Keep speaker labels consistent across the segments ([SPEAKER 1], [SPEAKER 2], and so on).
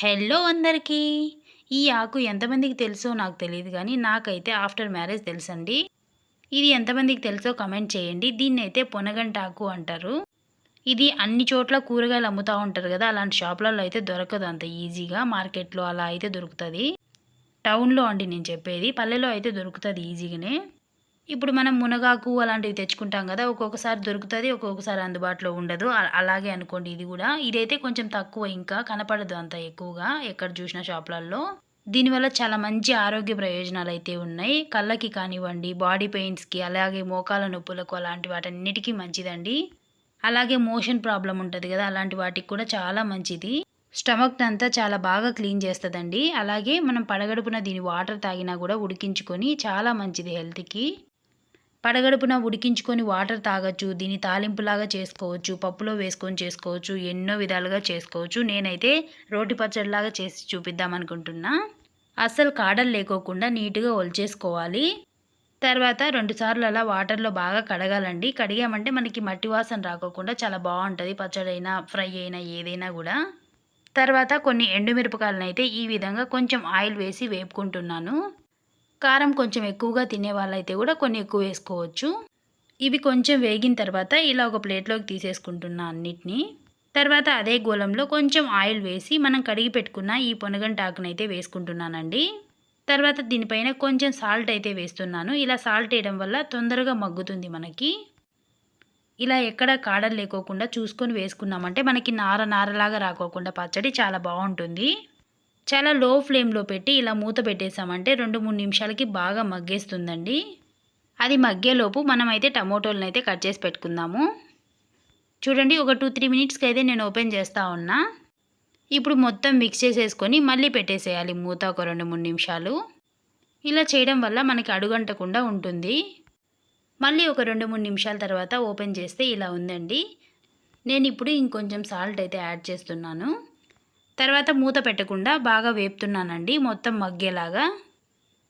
[SPEAKER 1] Hello అందరికీ. ఈ ఆకు ఎంతమందికి తెలుసో నాకు తెలియదు కానీ నాకైతే ఆఫ్టర్ మ్యారేజ్ తెలుసండి. ఇది ఎంతమందికి తెలుసో కమెంట్ చేయండి. దీన్ని అయితే పొనగంట ఆకు అంటారు. ఇది అన్ని చోట్ల కూరగాయలు అమ్ముతూ ఉంటారు కదా అలాంటి షాపులలో అయితే దొరకదు అంత ఈజీగా. మార్కెట్లో అలా అయితే దొరుకుతుంది. టౌన్లో అండి నేను చెప్పేది. పల్లెలో అయితే దొరుకుతుంది ఈజీగానే. ఇప్పుడు మనం మునగాకు అలాంటివి తెచ్చుకుంటాం కదా ఒక్కొక్కసారి దొరుకుతుంది ఒక్కొక్కసారి అందుబాటులో ఉండదు. అలాగే అనుకోండి ఇది కూడా. ఇదైతే కొంచెం తక్కువ ఇంకా కనపడదు అంత ఎక్కువగా ఎక్కడ చూసిన షాపులలో దీనివల్ల చాలా మంచి ఆరోగ్య ప్రయోజనాలు అయితే ఉన్నాయి. కళ్ళకి కానివ్వండి బాడీ పెయిన్స్కి అలాగే మోకాల నొప్పులకు అలాంటి వాటన్నిటికీ మంచిదండి. అలాగే మోషన్ ప్రాబ్లం ఉంటుంది కదా అలాంటి వాటికి కూడా చాలా మంచిది. స్టమక్ అంతా చాలా బాగా క్లీన్ చేస్తుందండి. అలాగే మనం పడగడుపున దీని వాటర్ తాగినా కూడా ఉడికించుకొని చాలా మంచిది హెల్త్కి. పడగడుపున ఉడికించుకొని వాటర్ తాగొచ్చు దీన్ని తాలింపులాగా చేసుకోవచ్చు పప్పులో వేసుకొని చేసుకోవచ్చు ఎన్నో విధాలుగా చేసుకోవచ్చు. నేనైతే రోటి పచ్చడిలాగా చేసి చూపిద్దాం అనుకుంటున్నా. అస్సలు కాడలు లేకోకుండా నీట్గా ఒలిచేసుకోవాలి. తర్వాత రెండుసార్లు అలా వాటర్లో బాగా కడగాలండి. కడిగామంటే మనకి మట్టి వాసన రాకోకుండా చాలా బాగుంటుంది పచ్చడి అయినా ఫ్రై అయినా ఏదైనా కూడా. తర్వాత కొన్ని ఎండుమిరపకాయలను అయితే ఈ విధంగా కొంచెం ఆయిల్ వేసి వేపుకుంటున్నాను. కారం కొంచెం ఎక్కువగా తినే వాళ్ళైతే కూడా కొన్ని ఎక్కువ వేసుకోవచ్చు. ఇవి కొంచెం వేగిన తర్వాత ఇలా ఒక ప్లేట్లోకి తీసేసుకుంటున్నా అన్నిటినీ. తర్వాత అదే గోళంలో కొంచెం ఆయిల్ వేసి మనం కడిగి పెట్టుకున్న ఈ పొనగంట ఆకునైతే వేసుకుంటున్నానండి. తర్వాత దీనిపైన కొంచెం సాల్ట్ అయితే వేస్తున్నాను. ఇలా సాల్ట్ వేయడం వల్ల తొందరగా మగ్గుతుంది మనకి. ఇలా ఎక్కడ కాడలు లేకోకుండా చూసుకొని వేసుకున్నామంటే మనకి నార నారలాగా రాకోకుండా పచ్చడి చాలా బాగుంటుంది. చాలా లో ఫ్లేమ్లో పెట్టి ఇలా మూత పెట్టేసామంటే రెండు మూడు నిమిషాలకి బాగా మగ్గేస్తుందండి. అది మగ్గేలోపు మనమైతే టమోటోలను అయితే కట్ చేసి పెట్టుకుందాము. చూడండి ఒక టూ త్రీ మినిట్స్కి అయితే నేను ఓపెన్ చేస్తూ ఉన్నా. ఇప్పుడు మొత్తం మిక్స్ చేసేసుకొని మళ్ళీ పెట్టేసేయాలి మూత ఒక రెండు మూడు నిమిషాలు. ఇలా చేయడం వల్ల మనకి అడుగంటకుండా ఉంటుంది. మళ్ళీ ఒక రెండు మూడు నిమిషాల తర్వాత ఓపెన్ చేస్తే ఇలా ఉందండి. నేను ఇప్పుడు ఇంకొంచెం సాల్ట్ అయితే యాడ్ చేస్తున్నాను. తర్వాత మూత పెట్టకుండా బాగా వేపుతున్నానండి. మొత్తం మగ్గేలాగా.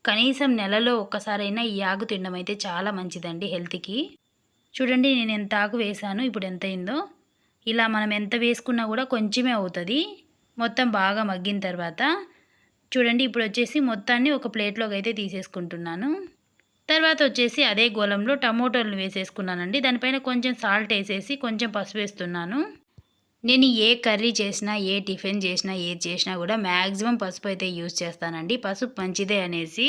[SPEAKER 1] కనీసం నెలలో ఒక్కసారైనా ఈ ఆకు తినడం అయితే చాలా మంచిదండి హెల్త్కి. చూడండి నేను ఎంత ఆకు వేసాను ఇప్పుడు ఎంత అయిందో. ఇలా మనం ఎంత వేసుకున్నా కూడా కొంచెమే అవుతుంది. మొత్తం బాగా మగ్గిన తర్వాత చూడండి ఇప్పుడు వచ్చేసి మొత్తాన్ని ఒక ప్లేట్లోకి అయితే తీసేసుకుంటున్నాను. తర్వాత వచ్చేసి అదే గోళంలో టమోటోలు వేసేసుకున్నానండి. దానిపైన కొంచెం సాల్ట్ వేసేసి కొంచెం పసుపు వేస్తున్నాను. నేను ఏ కర్రీ చేసినా ఏ టిఫిన్ చేసినా ఏది చేసినా కూడా మ్యాక్సిమం పసుపు అయితే యూజ్ చేస్తానండి. పసుపు మంచిదే అనేసి.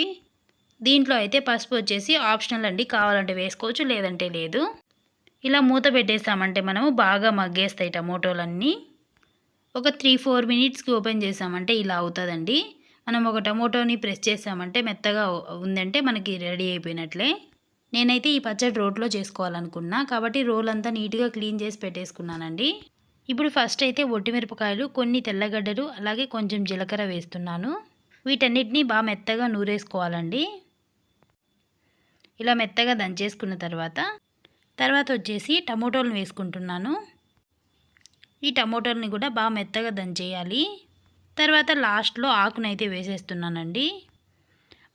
[SPEAKER 1] దీంట్లో అయితే పసుపు వచ్చేసి ఆప్షనల్ అండి. కావాలంటే వేసుకోవచ్చు లేదంటే లేదు. ఇలా మూత పెట్టేసామంటే మనము బాగా మగ్గేస్తాయి టమోటోలన్నీ. ఒక త్రీ ఫోర్ మినిట్స్కి ఓపెన్ చేసామంటే ఇలా అవుతుందండి. మనం ఒక టమోటోని ప్రెస్ చేసామంటే మెత్తగా ఉందంటే మనకి రెడీ అయిపోయినట్లే. నేనైతే ఈ పచ్చడి రోట్లో చేసుకోవాలనుకున్నా కాబట్టి రోల్ అంతా నీట్గా క్లీన్ చేసి పెట్టేసుకున్నానండి. ఇప్పుడు ఫస్ట్ అయితే ఒట్టిమిరపకాయలు కొన్ని తెల్లగడ్డలు అలాగే కొంచెం జీలకర్ర వేస్తున్నాను. వీటన్నిటిని బాగా మెత్తగా నూరేసుకోవాలండి. ఇలా మెత్తగా దంచేసుకున్న తర్వాత తర్వాత వచ్చేసి టమోటోలను వేసుకుంటున్నాను. ఈ టమోటోలని కూడా బాగా మెత్తగా దంచేయాలి. తర్వాత లాస్ట్లో ఆకునైతే వేసేస్తున్నానండి.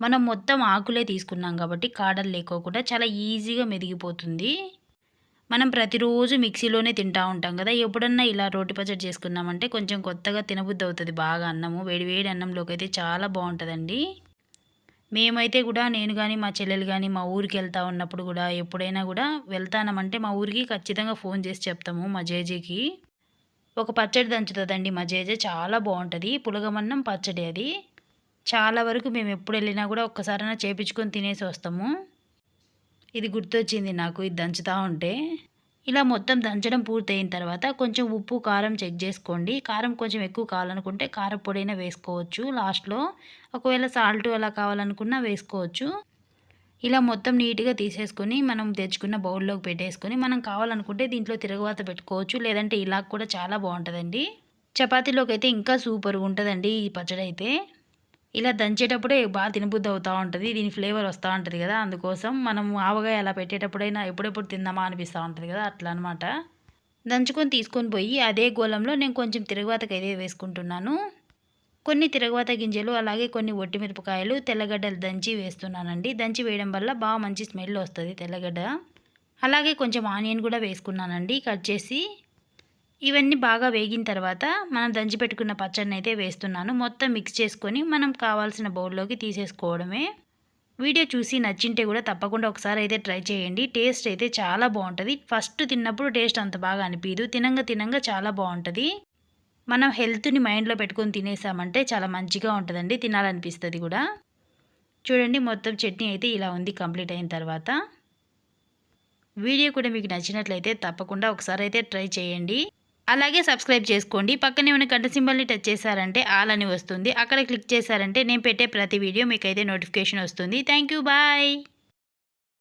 [SPEAKER 1] మనం మొత్తం ఆకులే తీసుకున్నాం కాబట్టి కాడలు లేకోకుండా చాలా ఈజీగా మెదిగిపోతుంది. మనం ప్రతిరోజు మిక్సీలోనే తింటూ ఉంటాం కదా. ఎప్పుడన్నా ఇలా రోటి పచ్చడి చేసుకున్నామంటే కొంచెం కొత్తగా తినబుద్ధి అవుతుంది బాగా అన్నము వేడి వేడి అన్నంలోకి అయితే చాలా బాగుంటుందండి. మేమైతే కూడా నేను కానీ మా చెల్లెలు కానీ మా ఊరికి వెళ్తా ఉన్నప్పుడు కూడా ఎప్పుడైనా కూడా వెళ్తానమంటే మా ఊరికి ఖచ్చితంగా ఫోన్ చేసి చెప్తాము మా జేజేకి. ఒక పచ్చడి దంచుతుందండి మా జేజే చాలా బాగుంటుంది. పులగమన్నం పచ్చడి అది. చాలా వరకు మేము ఎప్పుడు వెళ్ళినా కూడా ఒక్కసారైనా చేపించుకొని తినేసి వస్తాము. ఇది గుర్తొచ్చింది నాకు ఇది దంచుతూ ఉంటే. ఇలా మొత్తం దంచడం పూర్తయిన తర్వాత కొంచెం ఉప్పు కారం చెక్ చేసుకోండి. కారం కొంచెం ఎక్కువ కావాలనుకుంటే కారం పొడైనా వేసుకోవచ్చు. లాస్ట్లో ఒకవేళ సాల్ట్ అలా కావాలనుకున్నా వేసుకోవచ్చు. ఇలా మొత్తం నీట్గా తీసేసుకొని మనం తెచ్చుకున్న బౌల్లోకి పెట్టేసుకొని మనం కావాలనుకుంటే దీంట్లో తిరగవాత పెట్టుకోవచ్చు. లేదంటే ఇలా కూడా చాలా బాగుంటుందండి. చపాతీలోకి అయితే ఇంకా సూపర్గా ఉంటుందండి ఈ పచ్చడి అయితే ఇలా దంచేటప్పుడే బాగా తినబుద్ధి అవుతూ ఉంటుంది దీని ఫ్లేవర్ వస్తూ ఉంటుంది కదా. అందుకోసం మనం ఆవగాయ అలా పెట్టేటప్పుడైనా ఎప్పుడెప్పుడు తిందామా అనిపిస్తూ ఉంటుంది కదా అట్లా అనమాట దంచుకొని తీసుకొని పోయి అదే గోళంలో నేను కొంచెం తిరగవాతకి అయితే వేసుకుంటున్నాను. కొన్ని తిరగవాత గింజలు అలాగే కొన్ని ఒట్టిమిరపకాయలు తెల్లగడ్డలు దంచి వేస్తున్నానండి. దంచి వేయడం వల్ల బాగా మంచి స్మెల్ వస్తుంది తెల్లగడ్డ. అలాగే కొంచెం ఆనియన్ కూడా వేసుకున్నానండి కట్ చేసి ఇవన్నీ బాగా వేగిన తర్వాత మనం దంచి పెట్టుకున్న పచ్చడిని అయితే వేస్తున్నాను. మొత్తం మిక్స్ చేసుకొని మనం కావాల్సిన బౌల్లోకి తీసేసుకోవడమే. వీడియో చూసి నచ్చింటే కూడా తప్పకుండా ఒకసారి అయితే ట్రై చేయండి. టేస్ట్ అయితే చాలా బాగుంటుంది. ఫస్ట్ తిన్నప్పుడు టేస్ట్ అంత బాగా అనిపించదు తినంగా తినంగా చాలా బాగుంటుంది. మనం హెల్త్ని మైండ్లో పెట్టుకొని తినేసామంటే చాలా మంచిగా ఉంటుందండి. తినాలనిపిస్తుంది కూడా. చూడండి మొత్తం చట్నీ అయితే ఇలా ఉంది కంప్లీట్ అయిన తర్వాత. వీడియో కూడా మీకు నచ్చినట్లయితే తప్పకుండా ఒకసారి అయితే ట్రై చేయండి. అలాగే సబ్స్క్రైబ్ చేసుకోండి. పక్కనే ఉన్న గంట సింబల్ని టచ్ చేశారంటే ఆల్ అని వస్తుంది. అక్కడ క్లిక్ చేశారంటే నేను పెట్టే ప్రతి వీడియో మీకైతే నోటిఫికేషన్ వస్తుంది. Thank you. బాయ్.